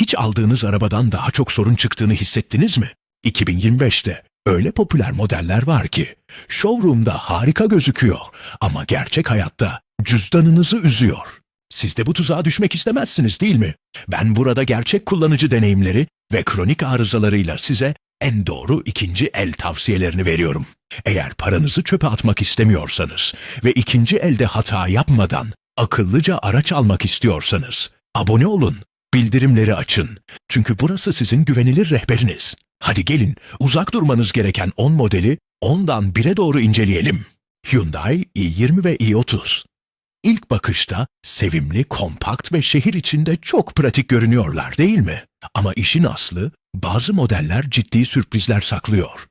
Hiç aldığınız arabadan daha çok sorun çıktığını hissettiniz mi? 2025'te öyle popüler modeller var ki showroom'da harika gözüküyor ama gerçek hayatta cüzdanınızı üzüyor. Siz de bu tuzağa düşmek istemezsiniz değil mi? Ben burada gerçek kullanıcı deneyimleri ve kronik arızalarıyla size en doğru ikinci el tavsiyelerini veriyorum. Eğer paranızı çöpe atmak istemiyorsanız ve ikinci elde hata yapmadan akıllıca araç almak istiyorsanız abone olun, bildirimleri açın. Çünkü burası sizin güvenilir rehberiniz. Hadi gelin uzak durmanız gereken 10 modeli 10'dan 1'e doğru inceleyelim. Hyundai i20 ve i30. İlk bakışta sevimli, kompakt ve şehir içinde çok pratik görünüyorlar değil mi? Ama işin aslı bazı modeller ciddi sürprizler saklıyor.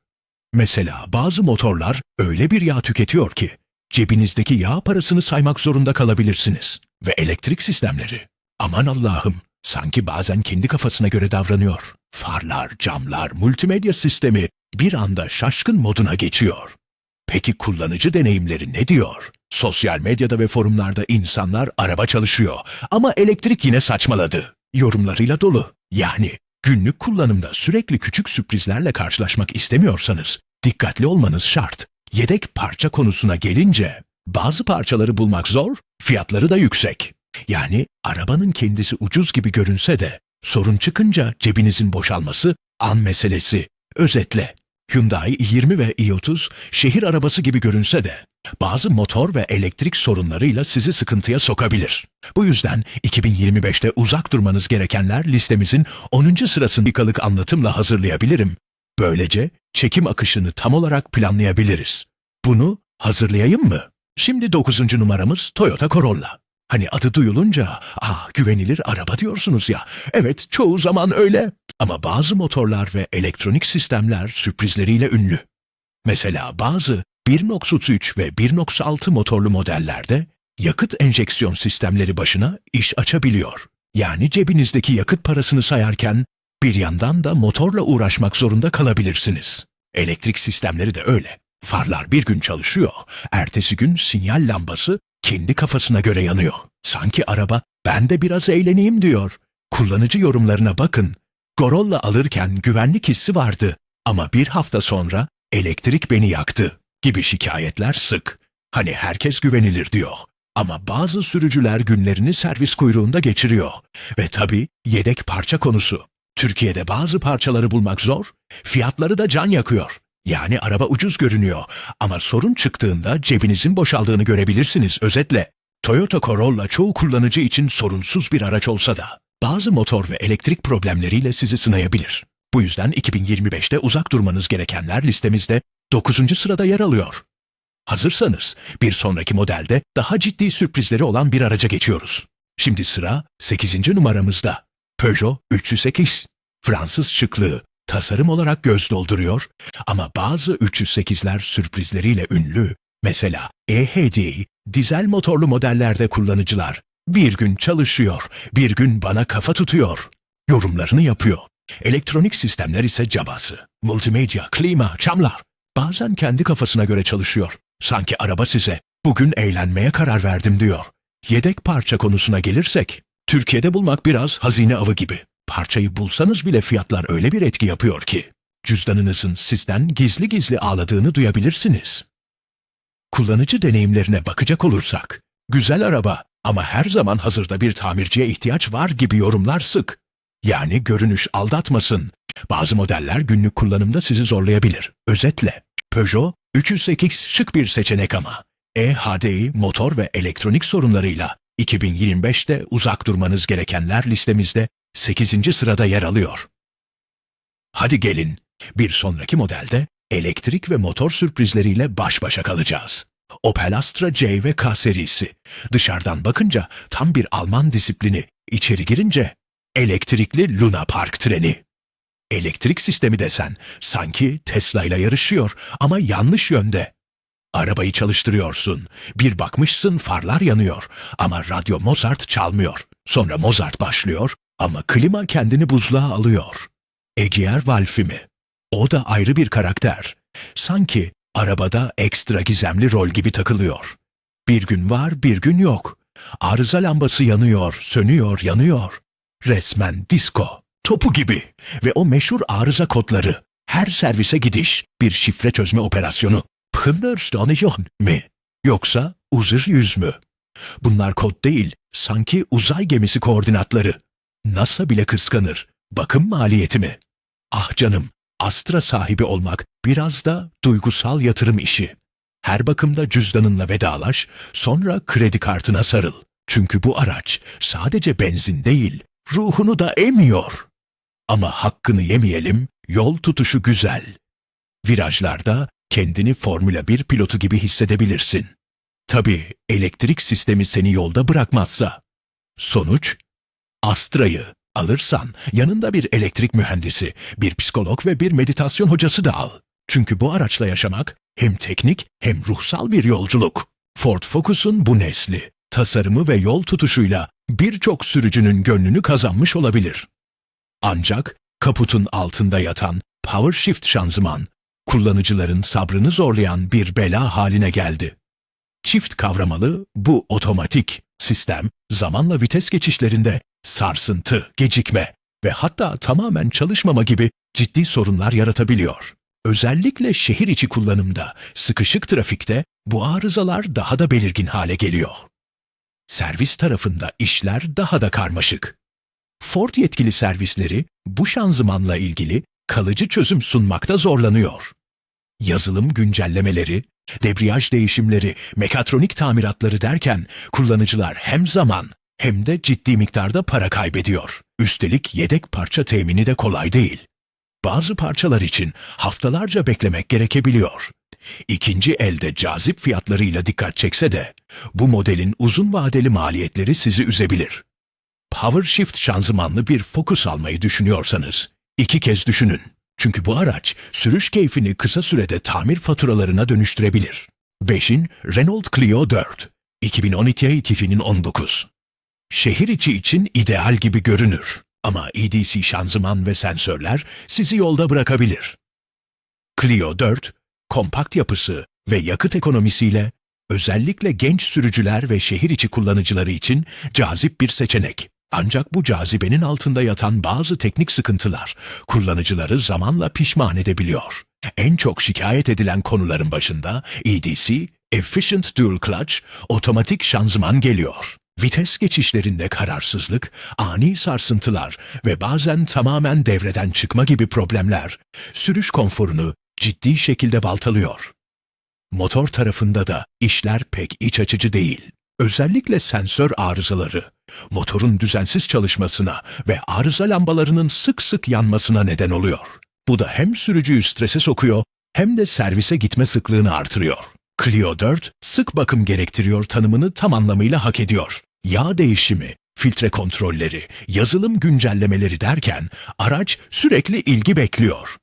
Mesela bazı motorlar öyle bir yağ tüketiyor ki cebinizdeki yağ parasını saymak zorunda kalabilirsiniz. Ve elektrik sistemleri. Aman Allah'ım sanki bazen kendi kafasına göre davranıyor. Farlar, camlar, multimedya sistemi bir anda şaşkın moduna geçiyor. Peki kullanıcı deneyimleri ne diyor? Sosyal medyada ve forumlarda insanlar araba çalışıyor ama elektrik yine saçmaladı. Yorumlarıyla dolu. Yani günlük kullanımda sürekli küçük sürprizlerle karşılaşmak istemiyorsanız dikkatli olmanız şart. Yedek parça konusuna gelince bazı parçaları bulmak zor, fiyatları da yüksek. Yani arabanın kendisi ucuz gibi görünse de sorun çıkınca cebinizin boşalması an meselesi. Özetle Hyundai i20 ve i30 şehir arabası gibi görünse de bazı motor ve elektrik sorunlarıyla sizi sıkıntıya sokabilir. Bu yüzden 2025'te uzak durmanız gerekenler listemizin 10. sırasını dakikalık anlatımla hazırlayabilirim. Böylece çekim akışını tam olarak planlayabiliriz. Bunu hazırlayayım mı? Şimdi 9. numaramız Toyota Corolla. Hani adı duyulunca, ah güvenilir araba diyorsunuz ya. Evet çoğu zaman öyle. Ama bazı motorlar ve elektronik sistemler sürprizleriyle ünlü. Mesela bazı 1.3 ve 1.6 motorlu modellerde yakıt enjeksiyon sistemleri başına iş açabiliyor. Yani cebinizdeki yakıt parasını sayarken bir yandan da motorla uğraşmak zorunda kalabilirsiniz. Elektrik sistemleri de öyle. Farlar bir gün çalışıyor, ertesi gün sinyal lambası kendi kafasına göre yanıyor. Sanki araba ben de biraz eğleneyim diyor. Kullanıcı yorumlarına bakın. Corolla alırken güvenlik hissi vardı ama bir hafta sonra elektrik beni yaktı gibi şikayetler sık. Hani herkes güvenilir diyor. Ama bazı sürücüler günlerini servis kuyruğunda geçiriyor. Ve tabii yedek parça konusu. Türkiye'de bazı parçaları bulmak zor, fiyatları da can yakıyor. Yani araba ucuz görünüyor ama sorun çıktığında cebinizin boşaldığını görebilirsiniz özetle. Toyota Corolla çoğu kullanıcı için sorunsuz bir araç olsa da bazı motor ve elektrik problemleriyle sizi sınayabilir. Bu yüzden 2025'te uzak durmanız gerekenler listemizde 9. sırada yer alıyor. Hazırsanız bir sonraki modelde daha ciddi sürprizleri olan bir araca geçiyoruz. Şimdi sıra 8. numaramızda. Peugeot 308. Fransız şıklığı, tasarım olarak göz dolduruyor ama bazı 308'ler sürprizleriyle ünlü. Mesela EHD, dizel motorlu modellerde kullanıcılar bir gün çalışıyor, bir gün bana kafa tutuyor. Yorumlarını yapıyor. Elektronik sistemler ise cabası. Multimedya, klima, çamlar. Bazen kendi kafasına göre çalışıyor. Sanki araba size bugün eğlenmeye karar verdim diyor. Yedek parça konusuna gelirsek, Türkiye'de bulmak biraz hazine avı gibi. Parçayı bulsanız bile fiyatlar öyle bir etki yapıyor ki, cüzdanınızın sizden gizli gizli ağladığını duyabilirsiniz. Kullanıcı deneyimlerine bakacak olursak, güzel araba ama her zaman hazırda bir tamirciye ihtiyaç var gibi yorumlar sık. Yani görünüş aldatmasın. Bazı modeller günlük kullanımda sizi zorlayabilir. Özetle, Peugeot 308 şık bir seçenek ama EHDI motor ve elektronik sorunlarıyla 2025'te uzak durmanız gerekenler listemizde 8. sırada yer alıyor. Hadi gelin, bir sonraki modelde elektrik ve motor sürprizleriyle baş başa kalacağız. Opel Astra C ve K serisi. Dışarıdan bakınca tam bir Alman disiplini, içeri girince elektrikli Luna Park treni. Elektrik sistemi desen sanki Tesla ile yarışıyor ama yanlış yönde. Arabayı çalıştırıyorsun. Bir bakmışsın farlar yanıyor ama radyo Mozart çalmıyor. Sonra Mozart başlıyor ama klima kendini buzluğa alıyor. Egier Valfi mi? O da ayrı bir karakter. Sanki arabada ekstra gizemli rol gibi takılıyor. Bir gün var bir gün yok. Arıza lambası yanıyor, sönüyor, yanıyor. Resmen disco, topu gibi ve o meşhur arıza kodları. Her servise gidiş bir şifre çözme operasyonu. Pındırstonjon mi? Yoksa uzır yüz mü? Bunlar kod değil, sanki uzay gemisi koordinatları. NASA bile kıskanır. Bakım maliyeti mi? Ah canım, Astra sahibi olmak biraz da duygusal yatırım işi. Her bakımda cüzdanınla vedalaş, sonra kredi kartına sarıl. Çünkü bu araç sadece benzin değil, ruhunu da emiyor. Ama hakkını yemeyelim, yol tutuşu güzel. Virajlarda kendini Formula 1 pilotu gibi hissedebilirsin. Tabii elektrik sistemi seni yolda bırakmazsa. Sonuç? Astra'yı alırsan yanında bir elektrik mühendisi, bir psikolog ve bir meditasyon hocası da al. Çünkü bu araçla yaşamak hem teknik hem ruhsal bir yolculuk. Ford Focus'un bu nesli, tasarımı ve yol tutuşuyla birçok sürücünün gönlünü kazanmış olabilir. Ancak kaputun altında yatan Power Shift şanzıman, kullanıcıların sabrını zorlayan bir bela haline geldi. Çift kavramalı bu otomatik sistem zamanla vites geçişlerinde sarsıntı, gecikme ve hatta tamamen çalışmama gibi ciddi sorunlar yaratabiliyor. Özellikle şehir içi kullanımda, sıkışık trafikte bu arızalar daha da belirgin hale geliyor. Servis tarafında işler daha da karmaşık. Ford yetkili servisleri bu şanzımanla ilgili kalıcı çözüm sunmakta zorlanıyor. Yazılım güncellemeleri, debriyaj değişimleri, mekatronik tamiratları derken kullanıcılar hem zaman hem de ciddi miktarda para kaybediyor. Üstelik yedek parça temini de kolay değil. Bazı parçalar için haftalarca beklemek gerekebiliyor. İkinci elde cazip fiyatlarıyla dikkat çekse de bu modelin uzun vadeli maliyetleri sizi üzebilir. Power Shift şanzımanlı bir Focus almayı düşünüyorsanız iki kez düşünün. Çünkü bu araç sürüş keyfini kısa sürede tamir faturalarına dönüştürebilir. 5'in Renault Clio 4 2012 TİF'inin 19 Şehir içi için ideal gibi görünür ama EDC şanzıman ve sensörler sizi yolda bırakabilir. Clio 4, kompakt yapısı ve yakıt ekonomisiyle özellikle genç sürücüler ve şehir içi kullanıcıları için cazip bir seçenek. Ancak bu cazibenin altında yatan bazı teknik sıkıntılar kullanıcıları zamanla pişman edebiliyor. En çok şikayet edilen konuların başında EDC, Efficient Dual Clutch, otomatik şanzıman geliyor. Vites geçişlerinde kararsızlık, ani sarsıntılar ve bazen tamamen devreden çıkma gibi problemler sürüş konforunu ciddi şekilde baltalıyor. Motor tarafında da işler pek iç açıcı değil. Özellikle sensör arızaları, motorun düzensiz çalışmasına ve arıza lambalarının sık sık yanmasına neden oluyor. Bu da hem sürücüyü strese sokuyor hem de servise gitme sıklığını artırıyor. Clio 4 sık bakım gerektiriyor tanımını tam anlamıyla hak ediyor. Yağ değişimi, filtre kontrolleri, yazılım güncellemeleri derken araç sürekli ilgi bekliyor.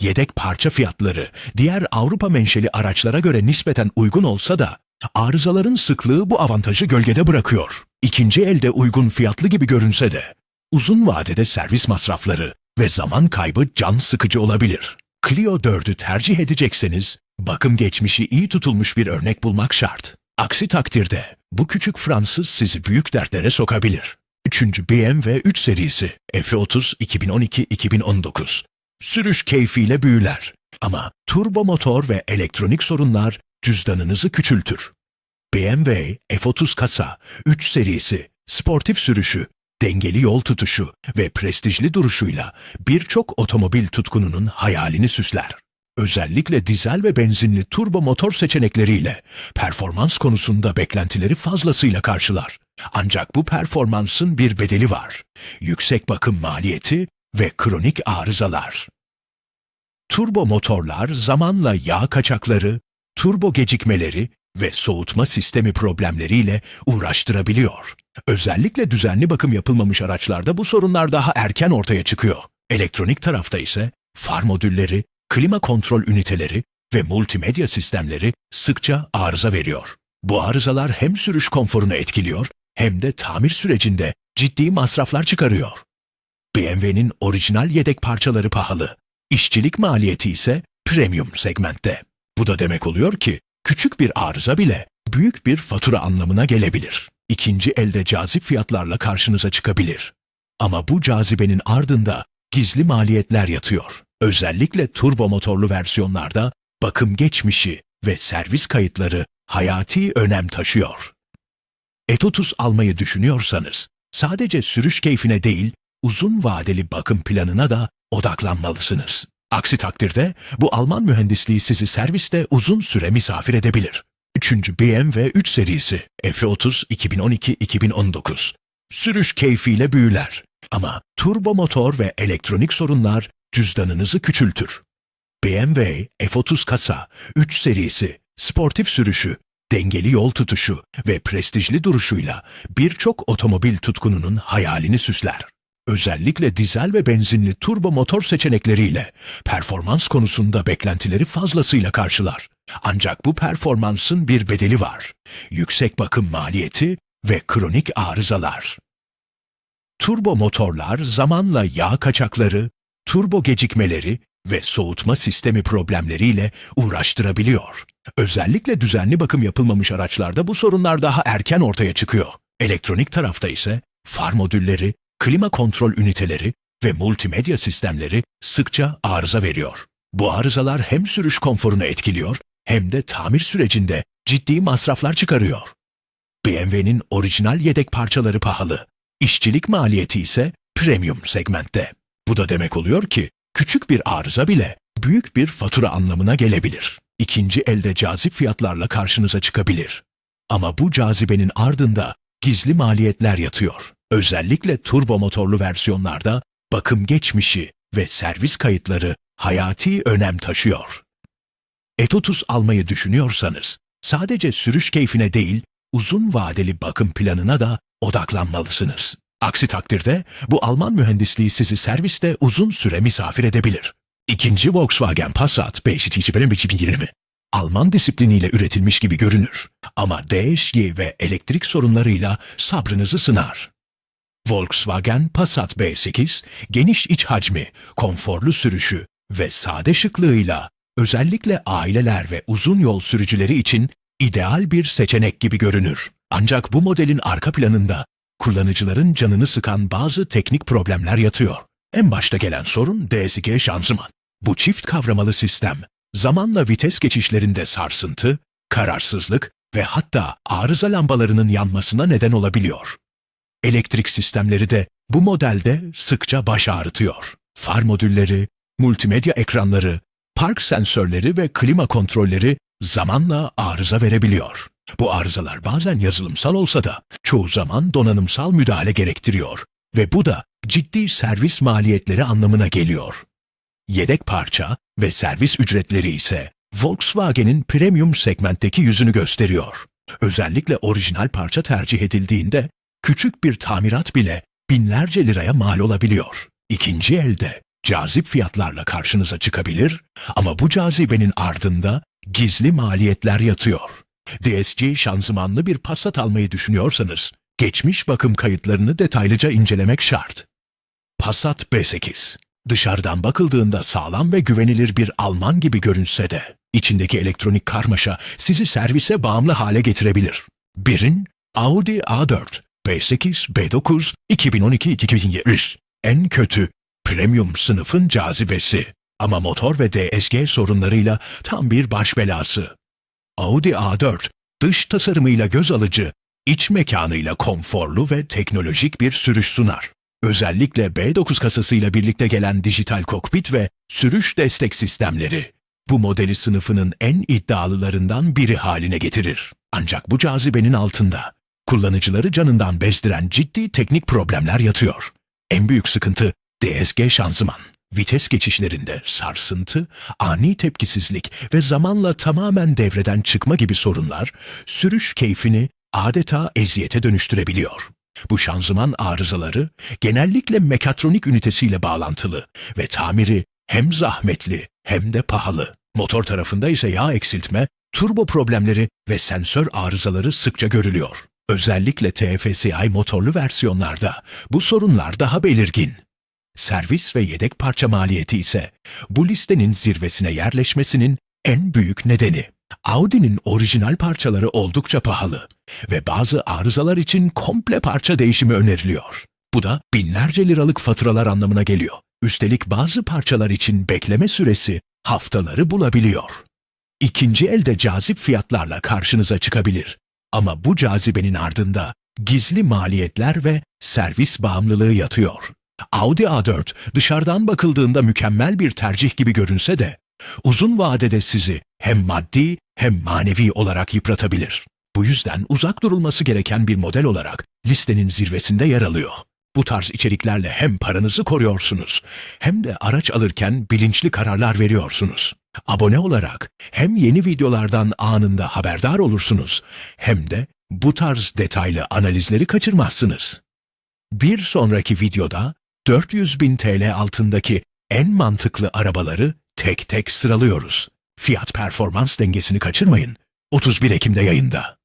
Yedek parça fiyatları diğer Avrupa menşeli araçlara göre nispeten uygun olsa da arızaların sıklığı bu avantajı gölgede bırakıyor. İkinci elde uygun fiyatlı gibi görünse de uzun vadede servis masrafları ve zaman kaybı can sıkıcı olabilir. Clio 4'ü tercih edecekseniz bakım geçmişi iyi tutulmuş bir örnek bulmak şart. Aksi takdirde bu küçük Fransız sizi büyük dertlere sokabilir. Üçüncü BMW 3 serisi F30 2012-2019 Sürüş keyfiyle büyüler ama turbo motor ve elektronik sorunlar cüzdanınızı küçültür. BMW F30 kasa 3 serisi sportif sürüşü, dengeli yol tutuşu ve prestijli duruşuyla birçok otomobil tutkununun hayalini süsler. Özellikle dizel ve benzinli turbo motor seçenekleriyle performans konusunda beklentileri fazlasıyla karşılar. Ancak bu performansın bir bedeli var. Yüksek bakım maliyeti ve kronik arızalar. Turbo motorlar zamanla yağ kaçakları, turbo gecikmeleri ve soğutma sistemi problemleriyle uğraştırabiliyor. Özellikle düzenli bakım yapılmamış araçlarda bu sorunlar daha erken ortaya çıkıyor. Elektronik tarafta ise far modülleri, klima kontrol üniteleri ve multimedya sistemleri sıkça arıza veriyor. Bu arızalar hem sürüş konforunu etkiliyor hem de tamir sürecinde ciddi masraflar çıkarıyor. BMW'nin orijinal yedek parçaları pahalı. İşçilik maliyeti ise premium segmentte. Bu da demek oluyor ki küçük bir arıza bile büyük bir fatura anlamına gelebilir. İkinci elde cazip fiyatlarla karşınıza çıkabilir. Ama bu cazibenin ardında gizli maliyetler yatıyor. Özellikle turbo motorlu versiyonlarda bakım geçmişi ve servis kayıtları hayati önem taşıyor. Etotus almayı düşünüyorsanız sadece sürüş keyfine değil uzun vadeli bakım planına da odaklanmalısınız. Aksi takdirde bu Alman mühendisliği sizi serviste uzun süre misafir edebilir. 3. BMW 3 serisi F30 2012-2019 Sürüş keyfiyle büyüler ama turbo motor ve elektronik sorunlar cüzdanınızı küçültür. BMW F30 kasa 3 serisi sportif sürüşü, dengeli yol tutuşu ve prestijli duruşuyla birçok otomobil tutkununun hayalini süsler. Özellikle dizel ve benzinli turbo motor seçenekleriyle performans konusunda beklentileri fazlasıyla karşılar. Ancak bu performansın bir bedeli var. Yüksek bakım maliyeti ve kronik arızalar. Turbo motorlar zamanla yağ kaçakları, turbo gecikmeleri ve soğutma sistemi problemleriyle uğraştırabiliyor. Özellikle düzenli bakım yapılmamış araçlarda bu sorunlar daha erken ortaya çıkıyor. Elektronik tarafta ise far modülleri, klima kontrol üniteleri ve multimedya sistemleri sıkça arıza veriyor. Bu arızalar hem sürüş konforunu etkiliyor hem de tamir sürecinde ciddi masraflar çıkarıyor. BMW'nin orijinal yedek parçaları pahalı. İşçilik maliyeti ise premium segmentte. Bu da demek oluyor ki küçük bir arıza bile büyük bir fatura anlamına gelebilir. İkinci elde cazip fiyatlarla karşınıza çıkabilir. Ama bu cazibenin ardında gizli maliyetler yatıyor. Özellikle turbo motorlu versiyonlarda bakım geçmişi ve servis kayıtları hayati önem taşıyor. Etotus almayı düşünüyorsanız sadece sürüş keyfine değil uzun vadeli bakım planına da odaklanmalısınız. Aksi takdirde bu Alman mühendisliği sizi serviste uzun süre misafir edebilir. İkinci Volkswagen Passat 5 itibaren 2020. Alman disipliniyle üretilmiş gibi görünür ama DSG ve elektrik sorunlarıyla sabrınızı sınar. Volkswagen Passat B8, geniş iç hacmi, konforlu sürüşü ve sade şıklığıyla özellikle aileler ve uzun yol sürücüleri için ideal bir seçenek gibi görünür. Ancak bu modelin arka planında kullanıcıların canını sıkan bazı teknik problemler yatıyor. En başta gelen sorun DSG şanzıman. Bu çift kavramalı sistem zamanla vites geçişlerinde sarsıntı, kararsızlık ve hatta arıza lambalarının yanmasına neden olabiliyor. Elektrik sistemleri de bu modelde sıkça baş ağrıtıyor. Far modülleri, multimedya ekranları, park sensörleri ve klima kontrolleri zamanla arıza verebiliyor. Bu arızalar bazen yazılımsal olsa da çoğu zaman donanımsal müdahale gerektiriyor ve bu da ciddi servis maliyetleri anlamına geliyor. Yedek parça ve servis ücretleri ise Volkswagen'in premium segmentteki yüzünü gösteriyor. Özellikle orijinal parça tercih edildiğinde küçük bir tamirat bile binlerce liraya mal olabiliyor. İkinci elde cazip fiyatlarla karşınıza çıkabilir ama bu cazibenin ardında gizli maliyetler yatıyor. DSG şanzımanlı bir Passat almayı düşünüyorsanız, geçmiş bakım kayıtlarını detaylıca incelemek şart. Passat B8 Dışarıdan bakıldığında sağlam ve güvenilir bir Alman gibi görünse de, içindeki elektronik karmaşa sizi servise bağımlı hale getirebilir. Birin Audi A4, B8, B9, 2012-2023. En kötü, premium sınıfın cazibesi. Ama motor ve DSG sorunlarıyla tam bir baş belası. Audi A4, dış tasarımıyla göz alıcı, iç mekanıyla konforlu ve teknolojik bir sürüş sunar. Özellikle B9 kasasıyla birlikte gelen dijital kokpit ve sürüş destek sistemleri bu modeli sınıfının en iddialılarından biri haline getirir. Ancak bu cazibenin altında kullanıcıları canından bezdiren ciddi teknik problemler yatıyor. En büyük sıkıntı DSG şanzıman. Vites geçişlerinde sarsıntı, ani tepkisizlik ve zamanla tamamen devreden çıkma gibi sorunlar sürüş keyfini adeta eziyete dönüştürebiliyor. Bu şanzıman arızaları genellikle mekatronik ünitesiyle bağlantılı ve tamiri hem zahmetli hem de pahalı. Motor tarafında ise yağ eksiltme, turbo problemleri ve sensör arızaları sıkça görülüyor. Özellikle TFSI motorlu versiyonlarda bu sorunlar daha belirgin. Servis ve yedek parça maliyeti ise bu listenin zirvesine yerleşmesinin en büyük nedeni. Audi'nin orijinal parçaları oldukça pahalı ve bazı arızalar için komple parça değişimi öneriliyor. Bu da binlerce liralık faturalar anlamına geliyor. Üstelik bazı parçalar için bekleme süresi haftaları bulabiliyor. İkinci elde cazip fiyatlarla karşınıza çıkabilir. Ama bu cazibenin ardında gizli maliyetler ve servis bağımlılığı yatıyor. Audi A4 dışarıdan bakıldığında mükemmel bir tercih gibi görünse de uzun vadede sizi hem maddi hem manevi olarak yıpratabilir. Bu yüzden uzak durulması gereken bir model olarak listenin zirvesinde yer alıyor. Bu tarz içeriklerle hem paranızı koruyorsunuz hem de araç alırken bilinçli kararlar veriyorsunuz. Abone olarak hem yeni videolardan anında haberdar olursunuz hem de bu tarz detaylı analizleri kaçırmazsınız. Bir sonraki videoda 400 bin TL altındaki en mantıklı arabaları tek tek sıralıyoruz. Fiyat performans dengesini kaçırmayın. 31 Ekim'de yayında.